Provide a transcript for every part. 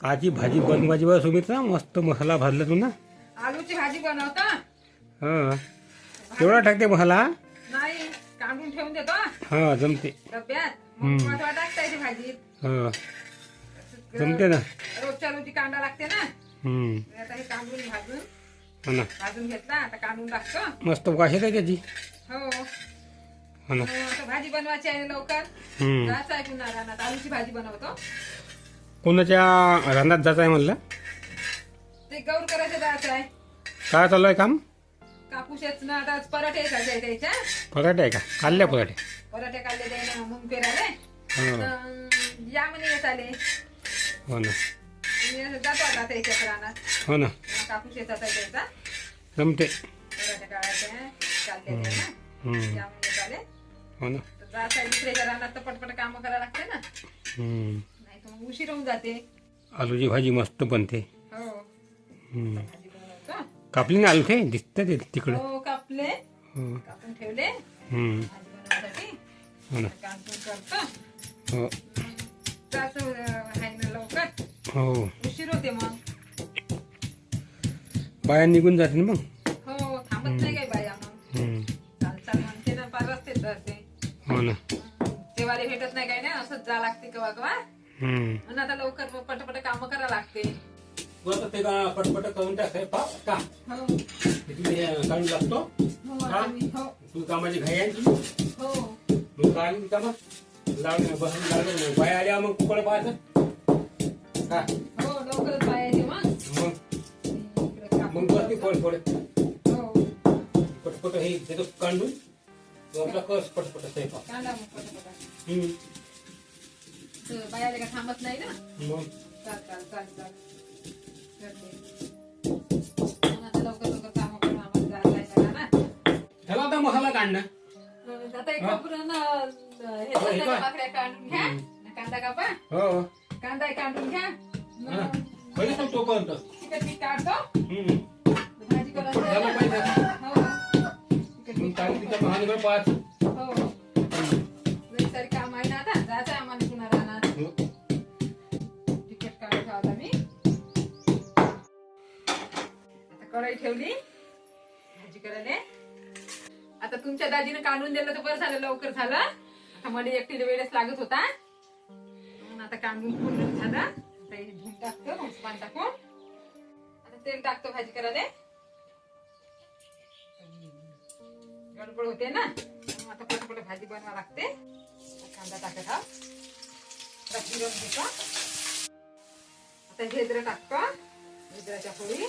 काची भाजी बनवायची बा सुमित्रा मस्त मसाला भाजला तू ना. आलूची भाजी बनवता? हा. तेवढा टाकते मसाला? नाही काढून ठेवून देतो. हा जमते. डब्यात. हम्म. मग महत्वा टाकता येते भाजीत हा. जमते ना. रोजच्या रोजी कांदा लागते ना. हम्म. आता हे काढून भाजून हो ना. भाजून घेतला आता टाकतो. मस्त वाशेत आहे त्याची. हो. हो ना. आता भाजी बनवायची आहे लवकर. हम्म. जायचं आहे पुन्हा रानात. आलूची भाजी बनवतो. कोणाच्या रानात जायचं आहे म्हणलं? ते गौर करायचं जायचं आहे. काय चालू आहे काम? कापूस येत ना आता पराठे त्याच्या पराठे आहे का? काढल्या पराठे. पराठे काढले त्याने मुंग पेराले. हा. तर या म्हणे येत आले. हो ना. मी असं जातो आता रानात. हो ना. कापूस आहे त्याचा जमते. पराठे काढायचे आहे, काढले ते ना हम्म. या म्हणे येत आले. हो ना. तर जायचं आहे दुसऱ्याच्या रानात तर पटपट कामं करायला लागते ना. हम्म. उशीर होऊन जाते. आलूची भाजी मस्त बनते. हो. हम्म. भाजी बनवतो कापली ना आलू ते दिसतं ते तिकडं. हो कापले. हो. कापून ठेवले. हम्म. भाजी बनवण्यासाठी. हो ना. करतो. हो. जातो अं, आहे ना लवकर. हो. उशीर होते मग. बाया निघून जाते ना मग? हो थांबत नाही काही बाया मग. हम्म. चाल चाल म्हणते ना पार रस्ते जाते हो ना. भेटत नाही काही नाही असंच जा लागते कवा कवा. हम्म. आणि आता लवकर पटपट काम करा लागते. तू आता ते का पटपट करून टाक स्वयंपाक का? हो. तिथे काढून लागतो हो हो. तू कामाची घाई आहे? तुझी हो मग काढली कामं. बसून लागलं नाही बाया आल्या मग कुकडे पाहायचं? का? हो लवकरच पाहायचे मग. मग? मग बसली करतो. फोड फोड हो. पटपट हे देतो काढून तू आपला कस पटपट स्वयंपाक कांदा मग पटापटा. हम्म. बायाला का थांबत नाही ना? मग? चाल चाल चाल चाल. आता लवकर लवकर काम करून आम्हाला जायला आहे रानात. त्याला आता मसाला काढणं. आता एक हा? न, हे हो, हे काढून घ्या. कांदा कापा. हो कांदा काढून घ्या. हा. पहिले तो पर्यंत तिखट मीठ काढतो. हम्म. भाजी करायची आहे झालं पाहिजे. ना? हो काढून पाच. कढाई ठेवली. भाजी करायला. आता तुमच्या दाजीनं काढून दिलं तर बरं झालं लवकर झालं. आता मला एकटीला वेळेस लागत होता. म्हणून आता कांदून पूर्ण झालं. आता हे धुवून टाकतो पान टाकून. आता तेल टाकतो भाजी करायला. गडबड होते ना आता पटपट भाजी बनवा लागते. कांदा टाकत हा आता घेतो आता हेद्र टाकतो हेद्राच्या पोळी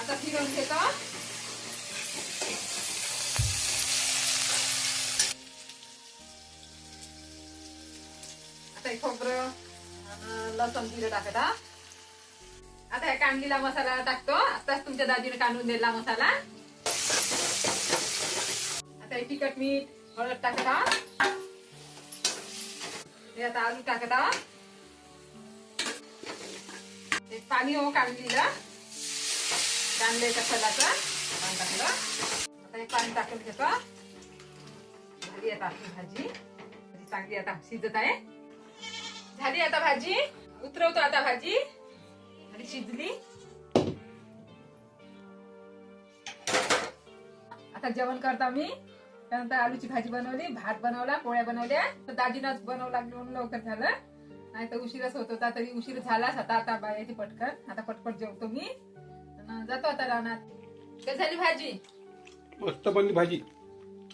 आता फिरवून घेतो. आता हे खोबरं आणि जिरं टाकत आता ह्या कांदीला मसाला टाकतो. आताच तुमच्या दाजीने कांदून दिला मसाला. आता हे तिखट मीठ हळद टाकत हे. आता आलू टाकत पाणी हो कांदीला कांद्याच्या फलाचं पाणी टाकलं. आता हे पाणी टाकून घेतो झाली आता आपली भाजी. चांगली आता शिजत आहे. झाली आता भाजी. उतरवतो आता भाजी. आणि शिजली. आता जेवण करता मी त्यानंतर आलूची भाजी बनवली भात बनवला पोळ्या बनवल्या. तर दाजीनंच बनवू लागली म्हणून लवकर झालं. नाही तर उशीरच होत होता तरी उशीर झालाच आता आता बाहेर पटकन. आता पटपट जेवतो मी. जातो आता रानात. काय झाली भाजी? मस्त बनली भाजी.